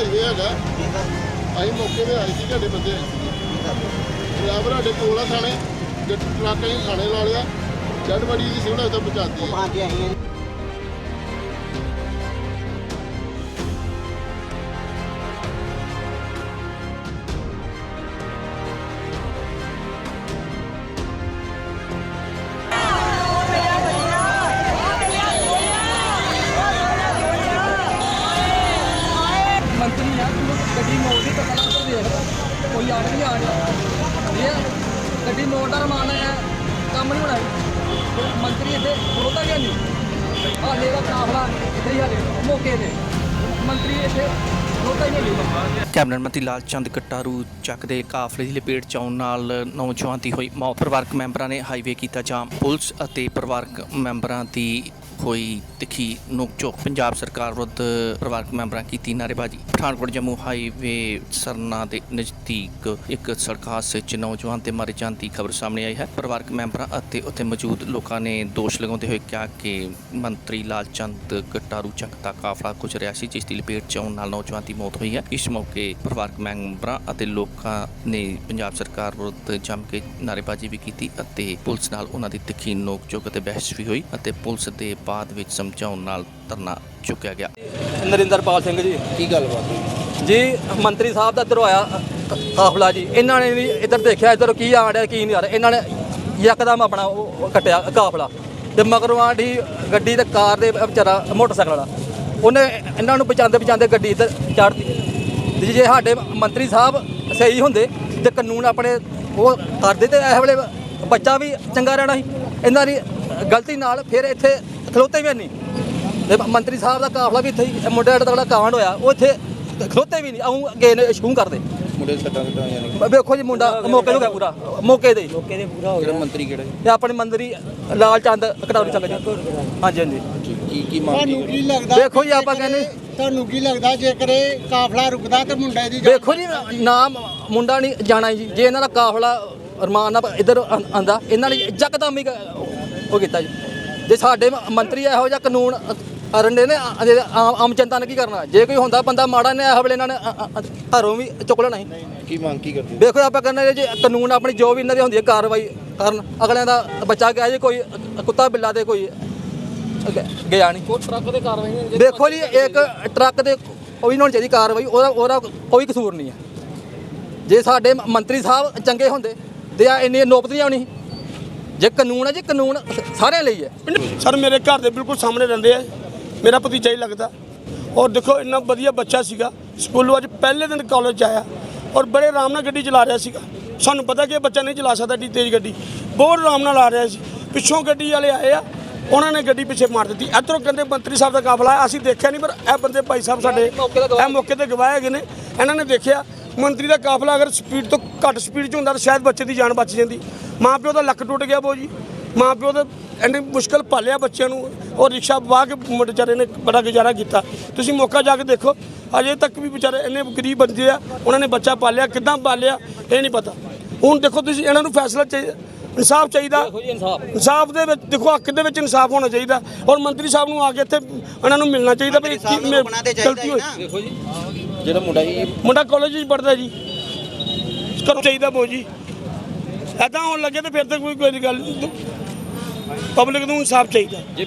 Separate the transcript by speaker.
Speaker 1: Highway ਹੈਗਾ। ਅਸੀਂ ਮੌਕੇ ਤੇ ਆਏ ਸੀ ਸਾਡੇ ਬੰਦੇ। ਆਏ ਸੀ ਡਰਾਈਵਰ ਸਾਡੇ ਕੋਲ ਆ ਥਾਣੇ। ਤੇ ਟਰੱਕ ਅਸੀਂ ਥਾਣੇ ਲਾ ਲਿਆ। ਜੱਟ ਬੜੀ ਦੀ ਸਿਵਲ ਹਸਪਤਾਲ ਪਹੁੰਚਾਤੀ ਹੈ
Speaker 2: ਦੇਖ ਕੋਈ ਨਹੀਂ ਆ ਇਹ ਗੱਡੀ ਮੋੜਦਾ ਰਮਾਨ ਹੈ, ਕੰਮ ਨਹੀਂ ਹੋਣਾ। ਮੰਤਰੀ ਇੱਥੇ ਖਲੋਤਾ ਗਿਆ ਨਹੀਂ। ਹਾਲੇ ਦਾ ਕਾਫਲਾ ਇੱਥੇ ਹੀ ਹਾਲੇ, ਮੌਕੇ ਤੇ। ਮੰਤਰੀ ਇੱਥੇ
Speaker 3: ਕੈਬਨਿਟ ਮੰਤਰੀ ਲਾਲ ਚੰਦ ਕਟਾਰੂ ਚੱਕ ਦੇ ਕਾਫਲੇ ਦੀ ਲਪੇਟ ਚ ਆਉਣ ਨਾਲ ਨੌਜਵਾਨ ਦੀ ਹੋਈ ਮੌਤ। ਪਰਿਵਾਰਕ ਮੈਂਬਰਾਂ ਨੇ ਹਾਈਵੇ ਕੀਤਾ ਜਾਮ। ਪੁਲਿਸ ਅਤੇ ਪਰਿਵਾਰਕ ਮੈਂਬਰਾਂ ਦੀ ਹੋਈ ਤਿੱਖੀ ਨੋਕ-ਝੋਕ ਪੰਜਾਬ ਸਰਕਾਰ ਵਿਰੁੱਧ ਪਰਿਵਾਰਕ ਮੈਂਬਰਾਂ ਕੀਤੀ ਨਾਅਰੇਬਾਜ਼ੀ। ਪਠਾਨਕੋਟ ਜੰਮੂ ਹਾਈਵੇ ਸਰਨਾ ਦੇ ਨਜ਼ਦੀਕ ਇੱਕ ਸੜਕ ਹਾਦਸੇ 'ਚ ਨੌਜਵਾਨ ਦੇ ਮਾਰੇ ਜਾਣ ਦੀ ਖਬਰ ਸਾਹਮਣੇ ਆਈ ਹੈ। ਪਰਿਵਾਰਕ ਮੈਂਬਰਾਂ ਅਤੇ ਉੱਥੇ ਮੌਜੂਦ ਲੋਕਾਂ ਨੇ ਦੋਸ਼ ਲਗਾਉਂਦੇ ਹੋਏ ਕਿਹਾ ਕਿ ਮੰਤਰੀ ਲਾਲ ਕਟਾਰੂ ਚੱਕ ਦਾ ਕਾਫਲਾ ਗੁਜ਼ਰਿਆ ਸੀ, ਜਿਸ ਦੀ ਲਪੇਟ 'ਚ ਆਉਣ ਨਾਲ ਨੌਜਵਾਨ ਦੀ ਮੌਤ ਹੋਈ ਹੈ। ਇਸ ਮੌਕੇ ਪਰਿਵਾਰਕ ਮੈਂਬਰਾਂ ਅਤੇ ਲੋਕਾਂ ਨੇ ਪੰਜਾਬ ਸਰਕਾਰ ਵਿਰੁੱਧ ਜੰਮ ਕੇ ਨਾਅਰੇਬਾਜ਼ੀ ਵੀ ਕੀਤੀ ਅਤੇ ਪੁਲਿਸ ਨਾਲ ਉਹਨਾਂ ਦੀ ਤਿੱਖੀ ਨੋਕ ਝੋਕ ਅਤੇ ਬਹਿਸ ਵੀ ਹੋਈ ਅਤੇ ਪੁਲਿਸ ਦੇ ਬਾਅਦ ਵਿੱਚ ਸਮਝਾਉਣ ਨਾਲ ਧਰਨਾ ਚੁੱਕਿਆ ਗਿਆ।
Speaker 2: ਨਰਿੰਦਰਪਾਲ ਸਿੰਘ ਜੀ।
Speaker 4: ਕੀ ਗੱਲਬਾਤ ਹੋਈ?
Speaker 2: ਜੀ ਮੰਤਰੀ ਸਾਹਿਬ ਦਾ ਇੱਧਰੋਂ ਆਇਆ ਕਾਫਲਾ ਜੀ ਇਹਨਾਂ ਨੇ ਵੀ ਇੱਧਰ ਦੇਖਿਆ ਇੱਧਰ ਕੀ ਆ ਰਿਹਾ ਕੀ ਨਹੀਂ ਆ ਰਿਹਾ। ਇਹਨਾਂ ਨੇ ਯਕਦਮ ਆਪਣਾ ਉਹ ਕੱਟਿਆ ਕਾਫਲਾ। ਤੇ ਮਗਰੋਂ ਆਂਢੀ ਗੱਡੀ ਤੇ ਕਾਰ ਦੇ ਵਿਚਾਰਾ ਮੋਟਰਸਾਈਕਲ ਵਾਲਾ। ਉਹਨੇ ਇਹਨਾਂ ਨੂੰ ਬਚਾਉਂਦੇ ਬਚਾਉਂਦੇ ਗੱਡੀ ਇੱਧਰ ਚਾੜਤੀ ਜੇ ਸਾਡੇ ਮੰਤਰੀ ਸਾਹਿਬ ਸਹੀ ਹੁੰਦੇ ਤੇ ਕਾਨੂੰਨ ਆਪਣੇ ਉਹ ਕਰਦੇ ਤੇ ਇਹ ਵੇਲੇ ਬੱਚਾ ਵੀ ਚੰਗਾ ਰਹਿਣਾ ਸੀ। ਇਹਨਾਂ ਦੀ ਗਲਤੀ ਨਾਲ ਫਿਰ ਇੱਥੇ ਖਲੋਤੇ ਵੀ ਨਹੀਂ ਤੇ ਮੰਤਰੀ ਸਾਹਿਬ ਦਾ ਕਾਫਲਾ ਵੀ ਇੱਥੇ ਹੀ ਮੁੰਡੇ ਦਾ ਤਗੜਾ ਕਾਂਡ ਹੋਇਆ ਉਹ ਇੱਥੇ ਖਲੋਤੇ ਵੀ ਨਹੀਂ ਆਉਂ ਅੱਗੇ ਨੇ ਸ਼ੂ ਕਰਦੇ।
Speaker 4: ਮੁੰਡੇ ਦੇ ਸੱਟਾਂ ਕਿੱਦਾਂ ਆਈਆਂ ਨੇ।
Speaker 2: ਵੇਖੋ ਜੀ ਮੁੰਡਾ ਮੌਕੇ ਨੂੰ ਗਿਆ ਪੂਰਾ। ਮੌਕੇ ਤੇ ਮੌਕੇ ਤੇ ਪੂਰਾ
Speaker 4: ਕਿਹੜਾ ਮੰਤਰੀ ਕਿਹੜਾ ਜੀ?
Speaker 2: ਤੇ ਆਪਣੇ ਮੰਤਰੀ ਲਾਲ ਚੰਦ ਕਟਾਰੂ ਚੱਕ ਜੀ ਹਾਂਜੀ ਹਾਂਜੀ।
Speaker 4: ਕੀ ਕੀ ਮੰਗ
Speaker 5: ਤੁਹਾਨੂੰ
Speaker 4: ਕੀ
Speaker 5: ਲੱਗਦਾ
Speaker 2: ਵੇਖੋ ਜੀ ਆਪਾਂ ਕਹਿੰਦੇ
Speaker 5: ਤੁਹਾਨੂੰ ਕੀ ਲੱਗਦਾ ਜੇਕਰ ਇਹ ਕਾਫਲਾ ਰੁਕਦਾ ਤੇ ਮੁੰਡੇ ਦੀ ਜਾਨ
Speaker 2: ਵੇਖੋ ਜੀ ਨਾਮ ਮੁੰਡਾ ਨਹੀਂ ਜਾਣਾ ਜੀ। ਜੇ ਇਹਨਾਂ ਦਾ ਕਾਫਲਾ ਅਰਮਾਨ ਨਾਲ ਇੱਧਰ ਆਂਦਾ ਇਹਨਾਂ ਨੇ ਜਕਦਮ ਹੀ ਉਹ ਕੀਤਾ ਜੀ। ਜੇ ਸਾਡੇ ਮੰਤਰੀ ਇਹੋ ਜਿਹਾ ਕਾਨੂੰਨ ਅਰੰਡੇ ਨੇ ਆਮ ਆਮ ਜਨਤਾ ਨੇ ਕੀ ਕਰਨਾ? ਜੇ ਕੋਈ ਹੁੰਦਾ ਬੰਦਾ ਮਾੜਾ ਨੇ ਇਹੋ ਵੇਲੇ ਇਹਨਾਂ ਨੇ ਘਰੋਂ ਵੀ ਚੁੱਕ ਲੈਣਾ ਸੀ।
Speaker 4: ਕੀ ਮੰਗ ਕੀ ਕਰਦੇ
Speaker 2: ਵੇਖੋ ਆਪਾਂ ਕਹਿੰਦੇ ਜੇ ਕਾਨੂੰਨ ਆਪਣੀ ਜੋ ਵੀ ਇਹਨਾਂ ਦੀ ਹੁੰਦੀ ਹੈ ਕਾਰਵਾਈ ਕਰਨ ਅਗਲਿਆਂ ਦਾ ਬੱਚਾ ਗਿਆ ਜੇ ਕੋਈ ਕੁੱਤਾ ਬਿੱਲਾ ਤੇ ਕੋਈ ਗਿਆ ਨਹੀਂ। ਕੋਈ ਟਰੱਕ ਦੇ ਕਾਰਵਾਈ ਦੇਖੋ ਜੀ ਇੱਕ ਟਰੱਕ ਦੇ ਕੋਈ ਨਹੀਂ ਹੋਣੀ ਚਾਹੀਦੀ ਕਾਰਵਾਈ ਉਹਦਾ ਉਹਦਾ ਕੋਈ ਕਸੂਰ ਨਹੀਂ ਹੈ। ਜੇ ਸਾਡੇ ਮੰਤਰੀ ਸਾਹਿਬ ਚੰਗੇ ਹੁੰਦੇ ਤੇ ਆ ਇੰਨੀ ਨੌਬਤ ਨਹੀਂ ਆਉਣੀ। ਜੇ ਕਾਨੂੰਨ ਹੈ ਜੀ ਕਾਨੂੰਨ ਸਾਰਿਆਂ ਲਈ ਹੈ।
Speaker 6: ਸਰ ਮੇਰੇ ਘਰ ਦੇ ਬਿਲਕੁਲ ਸਾਹਮਣੇ ਰਹਿੰਦੇ ਆ। ਮੇਰਾ ਭਤੀਜਾ ਹੀ ਲੱਗਦਾ। ਔਰ ਦੇਖੋ ਇੰਨਾ ਵਧੀਆ ਬੱਚਾ ਸੀਗਾ। ਸਕੂਲੋਂ ਅੱਜ ਪਹਿਲੇ ਦਿਨ ਕਾਲਜ ਆਇਆ ਔਰ ਬੜੇ ਆਰਾਮ ਨਾਲ ਗੱਡੀ ਚਲਾ ਰਿਹਾ ਸੀਗਾ। ਸਾਨੂੰ ਪਤਾ ਕਿ ਇਹ ਬੱਚਾ ਨਹੀਂ ਚਲਾ ਸਕਦਾ ਏਡੀ ਤੇਜ਼ ਗੱਡੀ। ਬਹੁਤ ਆਰਾਮ ਨਾਲ ਆ ਰਿਹਾ ਸੀ। ਪਿੱਛੋਂ ਗੱਡੀ ਵਾਲੇ ਆਏ ਆ। ਉਹਨਾਂ ਨੇ ਗੱਡੀ ਪਿੱਛੇ ਮਾਰ ਦਿੱਤੀ। ਇੱਧਰੋਂ ਕਹਿੰਦੇ ਮੰਤਰੀ ਸਾਹਿਬ ਦਾ ਕਾਫਲਾ ਅਸੀਂ ਦੇਖਿਆ ਨਹੀਂ ਪਰ ਇਹ ਬੰਦੇ ਭਾਈ ਸਾਹਿਬ ਸਾਡੇ ਇਹ ਮੌਕੇ ਤੇ ਗਵਾਹ ਹੈਗੇ ਨੇ। ਇਹਨਾਂ ਨੇ ਦੇਖਿਆ। ਮੰਤਰੀ ਦਾ ਕਾਫਲਾ ਅਗਰ ਸਪੀਡ ਤੋਂ ਘੱਟ ਸਪੀਡ 'ਚ ਹੁੰਦਾ ਤਾਂ ਸ਼ਾਇਦ ਬੱਚੇ ਦੀ ਜਾਨ ਬਚ ਜਾਂਦੀ। ਮਾਂ ਪਿਓ ਦਾ ਲੱਕ ਟੁੱਟ ਗਿਆ ਬੋ ਜੀ। ਮਾਂ ਪਿਓ ਦਾ ਇੰਨੀ ਮੁਸ਼ਕਲ ਪਾਲਿਆ ਬੱਚਿਆਂ ਨੂੰ ਉਹ ਰਿਕਸ਼ਾ ਵਾਹ ਕੇ ਵਿਚਾਰੇ ਨੇ ਬੜਾ ਗੁਜ਼ਾਰਾ ਕੀਤਾ। ਤੁਸੀਂ ਮੌਕਾ ਜਾ ਕੇ ਦੇਖੋ ਅਜੇ ਤੱਕ ਵੀ ਵਿਚਾਰੇ ਇੰਨੇ ਗਰੀਬ ਬੰਦੇ ਆ ਉਹਨਾਂ ਨੇ ਬੱਚਾ ਪਾਲਿਆ ਕਿੱਦਾਂ ਪਾਲਿਆ ਇਹ ਨਹੀਂ ਪਤਾ। ਹੁਣ ਦੇਖੋ ਤੁਸੀਂ ਇਹਨਾਂ ਨੂੰ ਫੈਸਲਾ ਚਾਹੀਦਾ ਇਨਸਾਫ ਚਾਹੀਦਾ।
Speaker 2: ਇਨਸਾਫ।
Speaker 6: ਦੇ ਵਿੱਚ ਦੇਖੋ ਹੱਕ ਦੇ ਵਿੱਚ ਇਨਸਾਫ ਹੋਣਾ ਚਾਹੀਦਾ। ਔਰ ਮੰਤਰੀ ਸਾਹਿਬ ਨੂੰ ਆ ਕੇ ਇੱਥੇ ਉਹਨਾਂ ਨੂੰ ਮਿਲਣਾ ਚਾਹੀਦਾ ਵੀ ਗਲਤੀ
Speaker 4: ਹੀ
Speaker 6: ਹੋਈ।
Speaker 2: ਦੇਖੋ ਜੀ।
Speaker 4: ਜਿਹੜਾ ਮੁੰਡਾ ਸੀ
Speaker 6: ਮੁੰਡਾ ਕਾਲਜ ਵਿੱਚ ਪੜਦਾ ਜੀ। ਕਰੋ ਚਾਹੀਦਾ ਬੋ ਜੀ? ਐਦਾਂ ਹੋਣ ਲੱਗੇ ਤੇ ਫਿਰ ਤਾਂ ਕੋਈ ਕੋਈ ਗੱਲ ਪਬਲਿਕ ਨੂੰ ਇਨਸਾਫ ਚਾਹੀਦਾ।